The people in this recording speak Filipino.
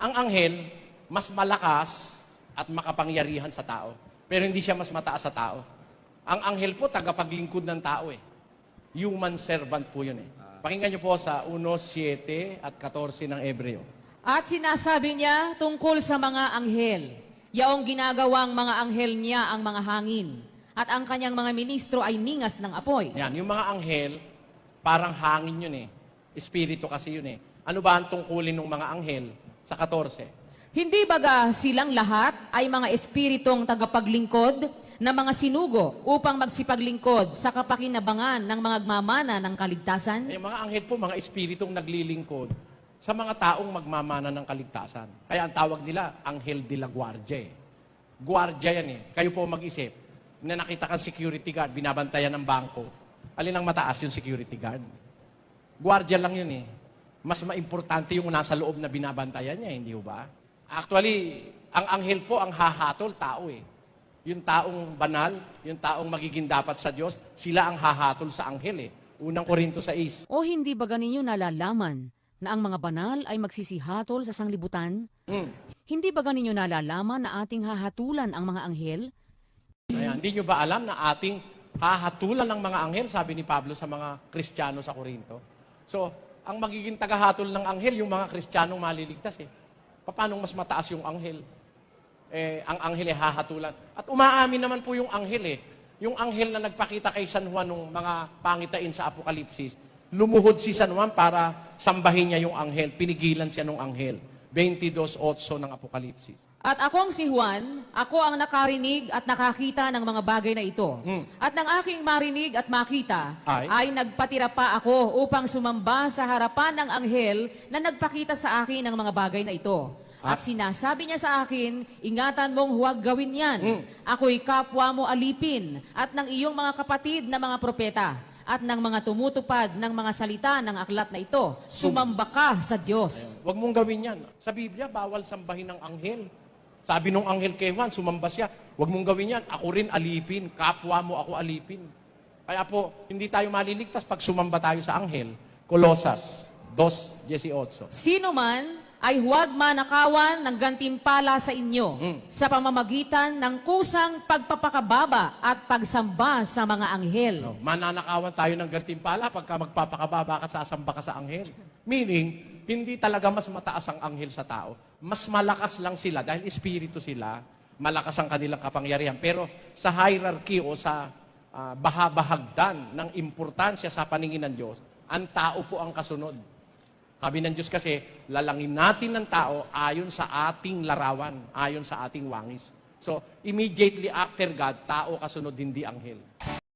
Ang anghel, mas malakas at makapangyarihan sa tao. Pero hindi siya mas mataas sa tao. Ang anghel po, tagapaglingkod ng tao eh. Human servant po yun eh. Pakinggan niyo po sa 1.7 at 14 ng Ebreo. At sinasabi niya tungkol sa mga anghel. Yaong ginagawang mga anghel niya ang mga hangin. At ang kanyang mga ministro ay ningas ng apoy. Yan, yung mga anghel, parang hangin yun eh. Espiritu kasi yun eh. Ano ba ang tungkulin ng mga anghel sa 14? Hindi baga silang lahat ay mga espiritong tagapaglingkod na mga sinugo upang magsipaglingkod sa kapakinabangan ng mga gmamana ng kaligtasan? Eh, mga anghel po, mga espiritong naglilingkod sa mga taong magmamana ng kaligtasan. Kaya ang tawag nila, anghel de la guardia eh. Guardia yan eh. Kayo po mag-isip, na nakita kang security guard, binabantayan ng bangko. Alin ang mataas yung security guard? Guardia lang yun eh. Mas maimportante yung nasa loob na binabantayan niya, hindi ba? Actually, ang anghel po, ang hahatol, tao eh. Yung taong banal, yung taong magiging dapat sa Diyos, sila ang hahatol sa anghel eh. Unang Korinto 6. O hindi ba ninyo nalalaman na ang mga banal ay magsisihatol sa sanglibutan? Mm. Hindi ba ninyo nalalaman na ating hahatulan ang mga anghel? Ayan, hindi nyo ba alam na ating hahatulan ng mga anghel, sabi ni Pablo sa mga Kristiyano sa Korinto. So, ang magiging tagahatol ng anghel, yung mga Kristiyanong maliligtas eh. Paano mas mataas yung anghel? Eh, ang anghel ay hahatulan. At umaamin naman po yung anghel eh. Yung anghel na nagpakita kay San Juan nung mga pangitain sa Apokalipsis, lumuhod si San Juan para sambahin niya yung anghel. Pinigilan siya ng anghel. 22.8 ng Apokalipsis. At akong si Juan, ako ang nakarinig at nakakita ng mga bagay na ito. Hmm. At nang aking marinig at makita, Ay? ay nagpatira pa ako upang sumamba sa harapan ng anghel na nagpakita sa akin ng mga bagay na ito. At At- sinasabi niya sa akin, ingatan mong huwag gawin yan. Hmm. Ako'y kapwa mo alipin at ng iyong mga kapatid na mga propeta at ng mga tumutupad ng mga salita ng aklat na ito. Sumamba ka sa Diyos. Huwag mong gawin yan. Sa Biblia, bawal sambahin ng anghel. Sabi nung anghel kay Juan, sumamba siya. Huwag mong gawin yan. Ako rin alipin. Kapwa mo ako alipin. Kaya po, hindi tayo maliligtas pag sumamba tayo sa anghel. Kolosas 2.18. Sino man ay huwag manakawan ng gantimpala sa inyo Mm. sa pamamagitan ng kusang pagpapakababa at pagsamba sa mga anghel. No, mananakawan tayo ng gantimpala pagka magpapakababa ka, sasamba ka sa anghel. Meaning, hindi talaga mas mataas ang anghel sa tao. Mas malakas lang sila dahil espiritu sila, malakas ang kanilang kapangyarihan. Pero sa hierarchy o sa ah, bahabahagdan ng importansya sa paningin ng Diyos, ang tao po ang kasunod. Sabi ng Diyos kasi, lalangin natin ng tao ayon sa ating larawan, ayon sa ating wangis. So, immediately after God, tao kasunod, hindi anghel.